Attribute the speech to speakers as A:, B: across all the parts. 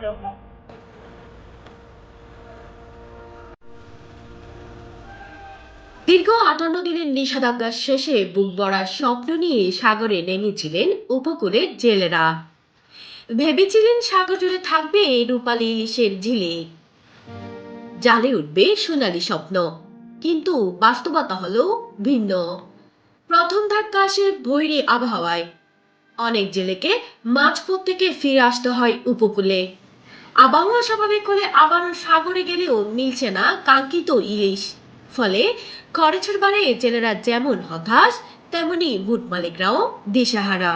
A: আগ্রহ
B: দীর্ঘ আটান্ন দিনের নিষেধাজ্ঞার শেষে বুক ভরা স্বপ্ন নিয়ে সাগরে নেমেছিলেন উপকূলের জেলেরা। ভেবেছিলেন সাগর জুড়ে থাকবে রূপালি ইলিশের ঝিলে। জালে উঠবে সোনালী স্বপ্ন, কিন্তু বাস্তবতা হলো ভিন্ন। প্রথম ধাক্কা আসে ভৈরী আবহাওয়ায়। অনেক জেলেকে মাঝপথ থেকে ফিরে আসতে হয় উপকূলে। আবহাওয়া স্বাভাবিক হলে আবারও সাগরে গেলেও মিলছে না কাঙ্ক্ষিত ইলিশ। ফলে খরচের বারে জেলেরা যেমন হতাশ, তেমনি বুট মালিকরাও দিশাহারা।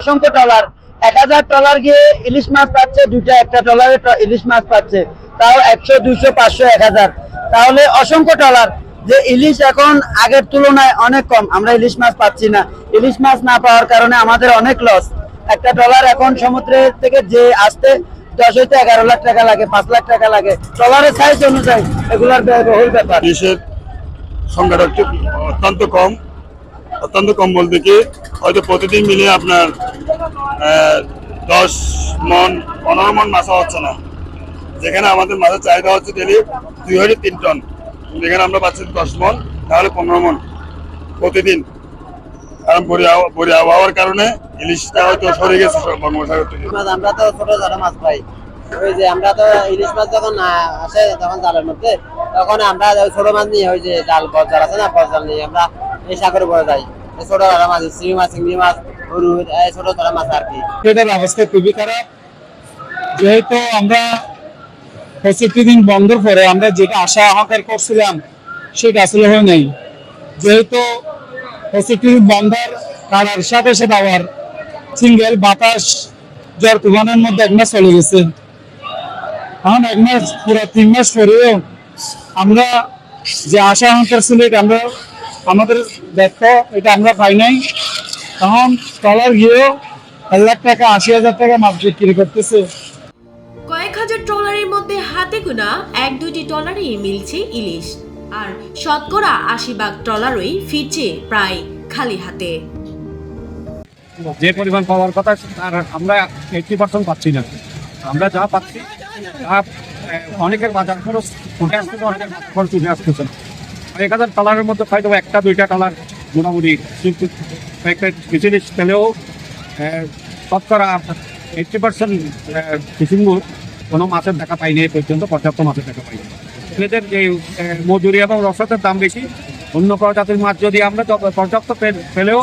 C: অসংখ্য ট্রলার। এক হাজার ট্রলার গিয়ে ইলিশ মাছ পাচ্ছে, দুইটা একটা ট্রলারে ইলিশ মাছ পাচ্ছে। তাও একশো, দুইশো, পাঁচশো, এক হাজার। তাহলে অসংখ্য ট্রলার। যে ইলিশ এখন আগের তুলনায় অনেক কম, আমরা ইলিশ মাছ পাচ্ছি না। ইলিশ মাছ না পাওয়ার কারণে আমাদের অনেক লস একটা ট্রলার এখন সমুদ্রের থেকে যে আসতে দশ হইতে এগারো লাখ টাকা লাগে, পাঁচ লাখ টাকা লাগে। ট্রলারের সাইজ অনুযায়ী এগুলার ব্যয়বহুল ব্যাপার।
D: ইলিশের সংখ্যাটা একটু অত্যন্ত কম। অত্যন্ত কম বলতে কি, হয়তো প্রতিদিন মিলে আপনার দশ মন, পনেরো মন মাছা হচ্ছে না। যেখানে আমাদের মাছের চাহিদা হচ্ছে ডেলি দুই হইলে তিন টন। যেখানে আমরা পাচ্ছি দশ মন, তাহলে পনেরো মন প্রতিদিন। কারণ বড়ি আবহাওয়ার কারণে ইলিশটা হয়তো সরে গেছে বঙ্গোপসাগর থেকে।
C: আমরা তো ছোট ছোট মাছ পাই ওই যে আমরা তো ইলিশ মাছ যখন আসে তখন জালের মধ্যে তখন আমরা ছোট মাছ নিয়ে ওই যে জাল বজার আছে না বজার নিয়ে আমরা এই সাগরে যাই। ছোট ছোট মাছ চিংড়ি মাছ চিংড়ি মাছ গরু এই ছোট ছোট মাছ আর কি।
E: এটার অবস্থা খুবই খারাপ। যেহেতু আমরা পঁয়ষট্টি দিন বন্ধর পরে আমরা যেটা আশা আহ্বান করছিলাম সেটা আসলে হয় নাই। যেহেতু দিন বন্ধর কারার সাথে সাথে আবার সিঙ্গেল বাতাস, জ্বর তুফানের মধ্যে এক মাস চলে গেছে। এখন এক মাস, পুরো তিন মাস পরেও আমরা যে আশা আহ্বান করছিল এটা আমরা আমাদের ব্যর্থ, এটা আমরা পাই নাই। তখন টলার গিয়েও এক লাখ টাকা, আশি হাজার টাকা মাছ বিক্রি করতেছে।
B: কয়েক হাজার ট্রলারের মধ্যে হাতে গোনা এক দুটি ট্রলারেই মিলছে ইলিশ। আর শতকরা আশি ভাগ ট্রলারই ফিরছে প্রায় খালি হাতে।
E: যে পরিমাণ পাওয়ার কথা তার আমরা এইটি পার্সেন্ট পাচ্ছি না। আমরা যা পাচ্ছি, তা অনেকের বাজার খরচ, উঠে আসতেছে, অনেকের খরচ উঠে আসতেছে। এক হাজার কালারের মধ্যে হয়তো একটা, দুইটা কালার মোটামুটি কিন্তু একটা বিচিলিশ পেলেও শতকরা এইটটি পার্সেন্ট ফিশিংগুলো কোনো মাছের দেখা পাইনি এই পর্যন্ত পর্যাপ্ত মাছের দেখা পাইনি এদের যে মজুরি এবং রসদের দাম বেশি অন্য প্রজাতির মাছ যদি আমরা পর্যাপ্ত পেলেও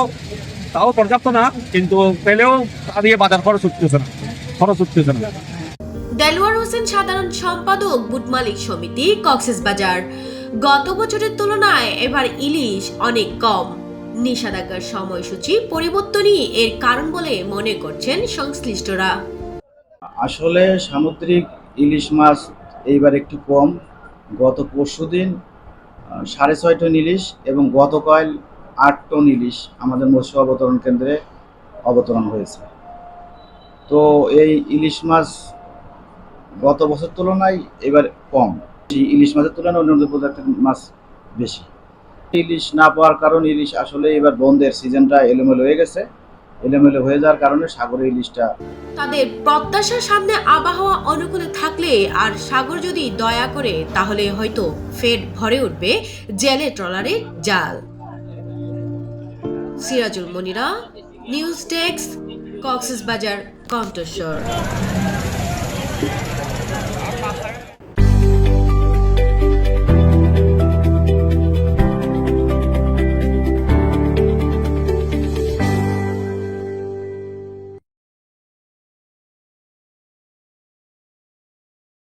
E: তাও পর্যাপ্ত না কিন্তু পেলেও তা দিয়ে বাজার খরচ উঠতেছে না খরচ উঠতেছে না।
B: দেলোয়ার হোসেন সাধারণ সম্পাদক বুট মালিক সমিতি কক্সেস বাজার। গত বছরের তুলনায় এবার ইলিশ অনেক কম। নিষেধাজ্ঞার সময়সূচি পরিবর্তনই এর কারণ বলে মনে করছেন সংশ্লিষ্টরা।
F: আসলে সামুদ্রিক ইলিশ মাছ এইবার একটু কম। গত পরশু দিন সাড়ে ছয় টন ইলিশ এবং গতকাল আট টন ইলিশ আমাদের মৎস্য অবতরণ কেন্দ্রে অবতরণ হয়েছে। তো এই ইলিশ মাছ গত বছর তুলনায় এবার কম। ইলিশ মাছের তুলনায় অন্য অন্য প্রজাতির মাছ বেশি। ইলিশ না পাওয়ার কারণ ইলিশ আসলে এবার বন্ধের সিজনটা এলোমেলো হয়ে গেছে। এলোমেলো হয়ে যাওয়ার কারণে সাগরের ইলিশটা
B: তাদের প্রত্যাশার সামনে আবহাওয়া অনুকূলে থাকলে আর সাগর যদি দয়া করে, তাহলে হয়তো ফের ভরে উঠবে জেলে ট্রলারের জাল। সিরাজুল মনিরা, নিউজ ডেস্ক কক্সেস বাজার কণ্ঠস্বর।